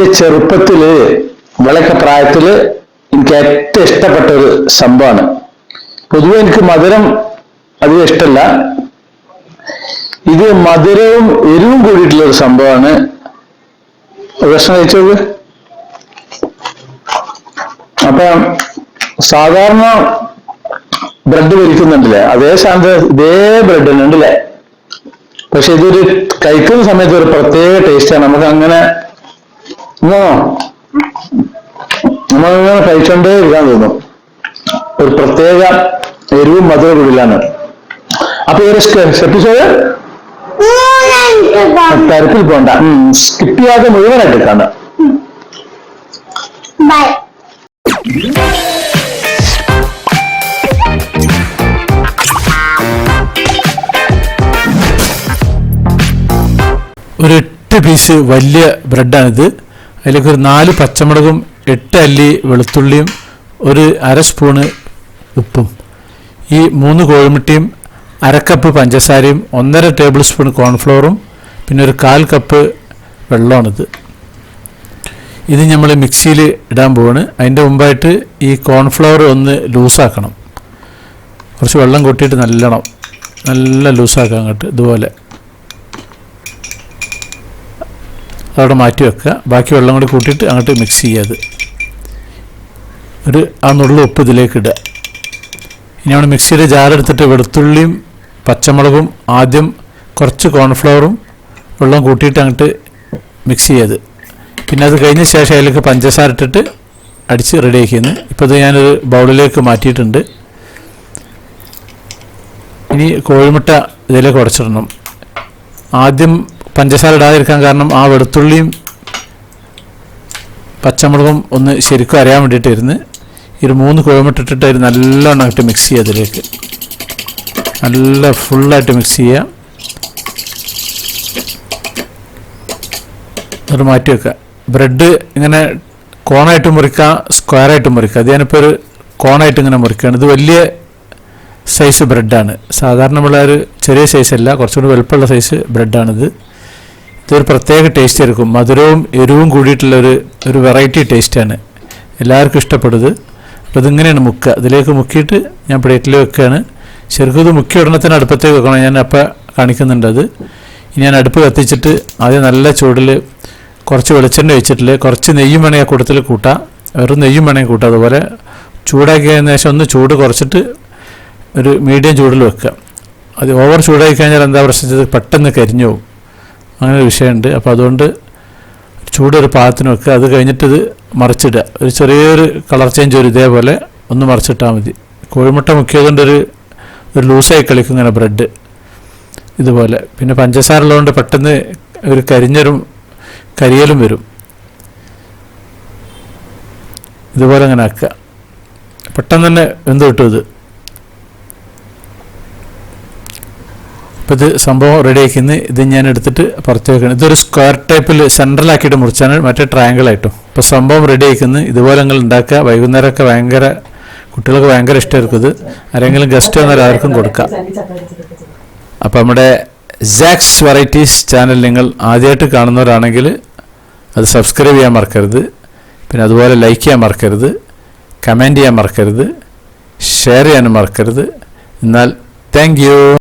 എന്റെ ചെറുപ്പത്തിൽ വിളക്ക പ്രായത്തിൽ എനിക്ക് ഏറ്റവും ഇഷ്ടപ്പെട്ട ഒരു സംഭവമാണ്. പൊതുവെ എനിക്ക് മധുരം അധികം ഇഷ്ടമല്ല ഇത് മധുരവും എരിവും കൂടിയിട്ടുള്ള ഒരു സംഭവമാണ്. ഭക്ഷണം കഴിച്ചോളൂ അപ്പൊ സാധാരണ ബ്രെഡ് വലിക്കുന്നുണ്ടല്ലേ അതേ സാധനം ഇതേ ബ്രെഡ് തന്നെ ഉണ്ടല്ലേ പക്ഷെ ഇതൊരു കഴിക്കുന്ന സമയത്ത് ഒരു പ്രത്യേക ടേസ്റ്റാണ് നമുക്ക് അങ്ങനെ നമ്മളിങ്ങനെ കഴിച്ചോണ്ടേ ഇരിക്കാൻ തോന്നും. ഒരു പ്രത്യേക എരിവും മധുര കുടിലാണ് അപ്പൊ ഈ എപ്പിസോഡ് തരത്തിൽ പോണ്ട. സ്കിപ്പ് ചെയ്യാതെ മുഴുവനായിട്ട് കാണാം ബൈ ഒരു എട്ട് പീസ് വലിയ ബ്രെഡാണിത് അതിലേക്ക് ഒരു നാല് പച്ചമുളകും എട്ട് അല്ലി വെളുത്തുള്ളിയും ഒരു അര സ്പൂണ് ഉപ്പും. ഈ മൂന്ന് കോഴിമുട്ടിയും അരക്കപ്പ് പഞ്ചസാരയും ഒന്നര ടേബിൾ സ്പൂൺ കോൺഫ്ലോറും പിന്നെ ഒരു കാൽ കപ്പ് വെള്ളമാണിത്. ഇത് നമ്മൾ മിക്സിയിൽ ഇടാൻ പോവാണ്. അതിന്റെ മുമ്പായിട്ട് ഈ കോൺഫ്ലവർ ഒന്ന് ലൂസാക്കണം. കുറച്ച് വെള്ളം കൊട്ടിയിട്ട് നല്ലോണം നല്ല ലൂസാക്കാം അങ്ങോട്ട് ഇതുപോലെ. അതവിടെ മാറ്റി വെക്കുക. ബാക്കി വെള്ളം കൂടി കൂട്ടിയിട്ട് അങ്ങോട്ട് മിക്സ് ചെയ്യുക അത്. ഒരു ആ നുള്ളു ഉപ്പ് ഇതിലേക്ക് ഇടുക. ഇനി നമ്മൾ മിക്സിയുടെ ജാറെടുത്തിട്ട് വെളുത്തുള്ളിയും പച്ചമുളകും ആദ്യം കുറച്ച് കോൺഫ്ലവറും വെള്ളം കൂട്ടിയിട്ട് അങ്ങോട്ട് മിക്സ് ചെയ്യാത് പിന്നെ അത് കഴിഞ്ഞ ശേഷം അതിലേക്ക് പഞ്ചസാര ഇട്ടിട്ട് അടിച്ച് റെഡിയാക്കിയെന്ന് ഇപ്പോൾ ഇത് ഞാനൊരു ബൗളിലേക്ക് മാറ്റിയിട്ടുണ്ട്. ഇനി കോഴിമുട്ട ഇതിലേക്ക് ഉടച്ചിടണം. ആദ്യം പഞ്ചസാര ഇടാതിരിക്കാൻ കാരണം ആ വെളുത്തുള്ളിയും പച്ചമുളകും ഒന്ന് ശരിക്കും അറിയാൻ വേണ്ടിയിട്ടായിരുന്നു. ഒരു മൂന്ന് കുഴമിട്ടിട്ടിട്ട് ഇട്ടിട്ട് നല്ലോണം ഇട്ട് മിക്സ് ചെയ്യുക അതിലേക്ക്. നല്ല ഫുള്ളായിട്ട് മിക്സ് ചെയ്യുക. എന്നിട്ട് മാറ്റി വെക്കുക. ബ്രെഡ് ഇങ്ങനെ കോണായിട്ട് മുറിക്കുക സ്ക്വയറായിട്ട് മുറിക്കുക. അത് ഞാനിപ്പോൾ ഒരു കോണായിട്ട് ഇങ്ങനെ മുറിക്കുകയാണ്. ഇത് വലിയ സൈസ് ബ്രെഡാണ് സാധാരണ നമ്മളെ ഒരു ചെറിയ സൈസ് അല്ല കുറച്ചുകൂടി വലുപ്പമുള്ള സൈസ് ബ്രെഡാണിത് ഇതൊരു പ്രത്യേക ടേസ്റ്റ് ആയിരിക്കും. മധുരവും എരിവും കൂടിയിട്ടുള്ള ഒരു ഒരു വെറൈറ്റി ടേസ്റ്റാണ് എല്ലാവർക്കും ഇഷ്ടപ്പെടുന്നത്. അപ്പോൾ ഇതിങ്ങനെയാണ് മുക്കുക ഇതിലേക്ക് മുക്കിയിട്ട് ഞാൻ പ്ലേറ്റിൽ വെക്കുകയാണ് ശരിക്കും ഇത് മുക്കിയ ഉടനെ തന്നെ അടുപ്പത്തേക്ക് വെക്കണം. ഞാൻ അപ്പം കാണിക്കുന്നുണ്ട് അത്. ഇനി ഞാൻ അടുപ്പ് കത്തിച്ചിട്ട് ആദ്യം നല്ല ചൂടിൽ കുറച്ച് വെളിച്ചെണ്ണ വെച്ചിട്ടില്ല കുറച്ച് നെയ്യും വേണമെങ്കിൽ കൂട്ടത്തിൽ കൂട്ടാം. വെറും നെയ്യും വേണമെങ്കിൽ കൂട്ടാം. അതുപോലെ ചൂടാക്കിയതിന് ശേഷം ഒന്ന് ചൂട് കുറച്ചിട്ട് ഒരു മീഡിയം ചൂടിൽ വെക്കുക. അത് ഓവർ ചൂടാക്കി കഴിഞ്ഞാൽ എന്താ പ്രശ്നം? പെട്ടെന്ന് കരിഞ്ഞു പോകും. അങ്ങനെ ഒരു വിഷയമുണ്ട്. അപ്പോൾ അതുകൊണ്ട് ചൂടൊരു പാകത്തിന് വെക്കുക അത് കഴിഞ്ഞിട്ട് ഇത് മറിച്ചിടുക. ഒരു ചെറിയൊരു കളർ ചേഞ്ച് ഒരു ഇതേപോലെ ഒന്ന് മറിച്ചിട്ടാൽ മതി. കോഴിമുട്ട മുക്കിയതുകൊണ്ട് ഒരു ഒരു ലൂസായി കളിക്കും ഇങ്ങനെ ബ്രെഡ് ഇതുപോലെ. പിന്നെ പഞ്ചസാര ഉള്ളതുകൊണ്ട് പെട്ടെന്ന് ഒരു കരിഞ്ഞരും കരിയലും വരും. ഇതുപോലെ അങ്ങനെ ആക്കുക. പെട്ടെന്ന് തന്നെ എന്ത് കിട്ടും ഇത്? അപ്പോൾ ഇത് സംഭവം റെഡിയാക്കിന്ന് ഇത് ഞാൻ എടുത്തിട്ട് പുറത്ത് വെക്കണം. ഇതൊരു സ്ക്വയർ ടൈപ്പിൽ സെൻട്രലാക്കിയിട്ട് മുറിച്ചാണ് മറ്റേ ട്രയാങ്കിൾ ആയിട്ടും. അപ്പോൾ സംഭവം റെഡിയാക്കിന്ന് ഇതുപോലെ നിങ്ങൾ ഉണ്ടാക്കുക. വൈകുന്നേരമൊക്കെ ഭയങ്കര കുട്ടികൾക്ക് ഭയങ്കര ഇഷ്ടമായിരിക്കും ഇത്. ആരെങ്കിലും ഗസ്റ്റ് വന്നാൽ ആർക്കും കൊടുക്കാം. അപ്പോൾ നമ്മുടെ സാക്സ് വെറൈറ്റീസ് ചാനൽ നിങ്ങൾ ആദ്യമായിട്ട് കാണുന്നവരാണെങ്കിൽ അത് സബ്സ്ക്രൈബ് ചെയ്യാൻ മറക്കരുത്. പിന്നെ അതുപോലെ ലൈക്ക് ചെയ്യാൻ മറക്കരുത്. കമന്റ് ചെയ്യാൻ മറക്കരുത്. ഷെയർ ചെയ്യാനും മറക്കരുത്. എന്നാൽ താങ്ക്